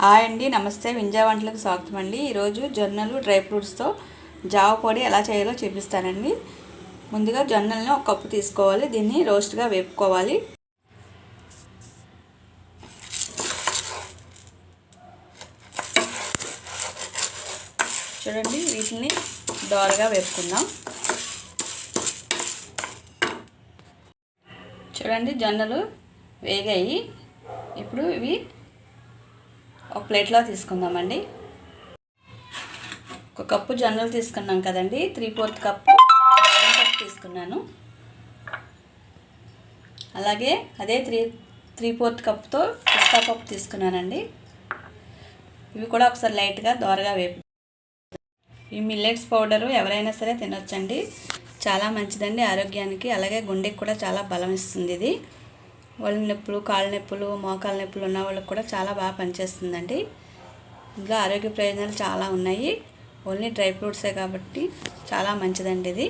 Hi అండి నమస్తే. వింజా వంటలకు స్వాగతం అండి. ఈరోజు జొన్నలు డ్రై ఫ్రూట్స్తో జావ పొడి ఎలా చేయాలో చూపిస్తానండి. ముందుగా జొన్నలను ఒక కప్పు తీసుకోవాలి. దీన్ని రోస్ట్గా వేపుకోవాలి. చూడండి వీటిని దోరగా వేపుకుందాం. చూడండి జొన్నలు వేగాయి. ఇప్పుడు ఇవి ఒక ప్లేట్లో తీసుకుందామండి. ఒక కప్పు జొన్నలు తీసుకున్నాం కదండి. త్రీ ఫోర్త్ కప్పు కప్పు తీసుకున్నాను. అలాగే అదే త్రీ త్రీ ఫోర్త్ కప్తో పిస్తా పప్పు తీసుకున్నానండి. ఇవి కూడా ఒకసారి లైట్గా దోరగా వేపు ఈ మిల్లెట్స్ పౌడరు ఎవరైనా సరే తినొచ్చండి. చాలా మంచిదండి ఆరోగ్యానికి. అలాగే గుండెకి కూడా చాలా బలం ఇస్తుంది ఇది. ఒళ్ళు నొప్పులు కాళ్ళ నొప్పులు మోకాల నొప్పులు ఉన్న వాళ్ళకి కూడా చాలా బాగా పనిచేస్తుందండి. ఇందులో ఆరోగ్య ప్రయోజనాలు చాలా ఉన్నాయి. ఓన్లీ డ్రై ఫ్రూట్సే కాబట్టి చాలా మంచిదండి ఇది.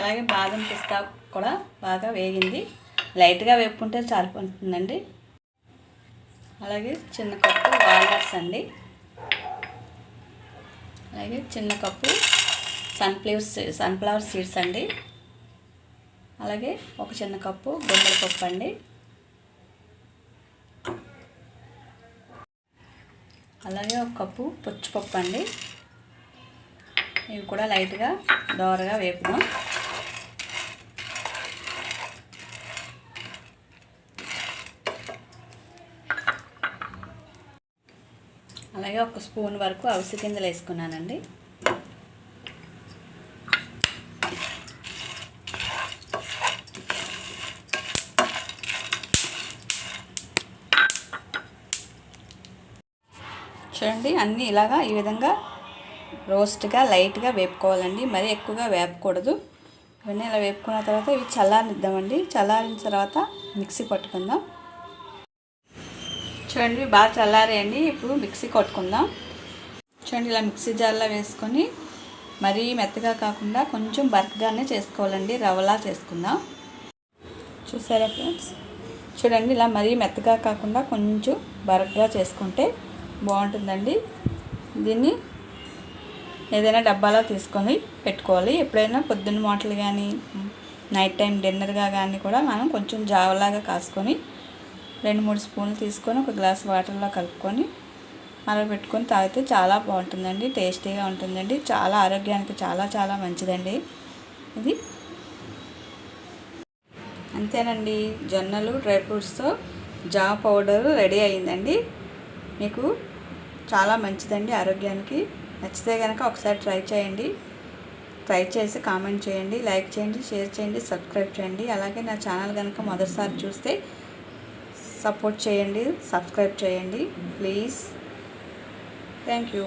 అలాగే బాదం పిస్తా కూడా బాగా వేగింది. లైట్గా వేపుకుంటే సరిపోతుందండి. అలాగే చిన్న కప్పు వాల్నట్స్ అండి. అలాగే చిన్న కప్పు సన్ఫ్లవర్ సన్ఫ్లవర్ సీడ్స్ అండి. అలాగే ఒక చిన్న కప్పు గుమ్మడి పప్పు అండి. అలాగే ఒక కప్పు పుచ్చిపప్పు అండి. ఇవి కూడా లైట్గా దోరగా వేపుదాం. అలాగే ఒక స్పూన్ వరకు అవిసె గింజలు వేసుకున్నానండి. చూడండి అన్నీ ఇలాగా ఈ విధంగా రోస్ట్గా లైట్గా వేపుకోవాలండి. మరీ ఎక్కువగా వేపకూడదు. ఇవన్నీ ఇలా వేపుకున్న తర్వాత ఇవి చల్లారిద్దామండి చల్లారిన తర్వాత మిక్సీ పట్టుకుందాం. చూడండి బాగా చల్లారేయండి. ఇప్పుడు మిక్సీ కొట్టుకుందాం. చూడండి ఇలా మిక్సీ జార్లో వేసుకొని మరీ మెత్తగా కాకుండా కొంచెం బర్క్గానే చేసుకోవాలండి. రవ్వలా చేసుకుందాం. చూసారా ఫ్రెండ్స్? చూడండి ఇలా మరీ మెత్తగా కాకుండా కొంచెం బరక్గా చేసుకుంటే బాగుంటుందండి. దీన్ని ఏదైనా డబ్బాలో తీసుకొని పెట్టుకోవాలి. ఎప్పుడైనా పొద్దున్న మాటలు కానీ నైట్ టైం డిన్నర్గా కానీ కూడా మనం కొంచెం జావలాగా కాసుకొని రెండు మూడు స్పూన్లు తీసుకొని ఒక గ్లాస్ వాటర్లో కలుపుకొని అలా పెట్టుకొని తాగితే చాలా బాగుంటుందండి. టేస్టీగా ఉంటుందండి. చాలా ఆరోగ్యానికి చాలా చాలా మంచిదండి. ఇది అంతేనండి. జొన్నలు డ్రై ఫ్రూట్స్తో జా పౌడర్ రెడీ అయిందండి. మీకు చాలా మంచిదండి ఆరోగ్యానికి. నచ్చితే కనుక ఒకసారి ట్రై చేయండి. ట్రై చేసి కామెంట్ చేయండి లైక్ చేయండి షేర్ చేయండి సబ్స్క్రైబ్ చేయండి. అలాగే నా ఛానల్ కనుక మొదటిసారి చూస్తే సపోర్ట్ చేయండి సబ్స్క్రైబ్ చేయండి. ప్లీజ్. Thank you.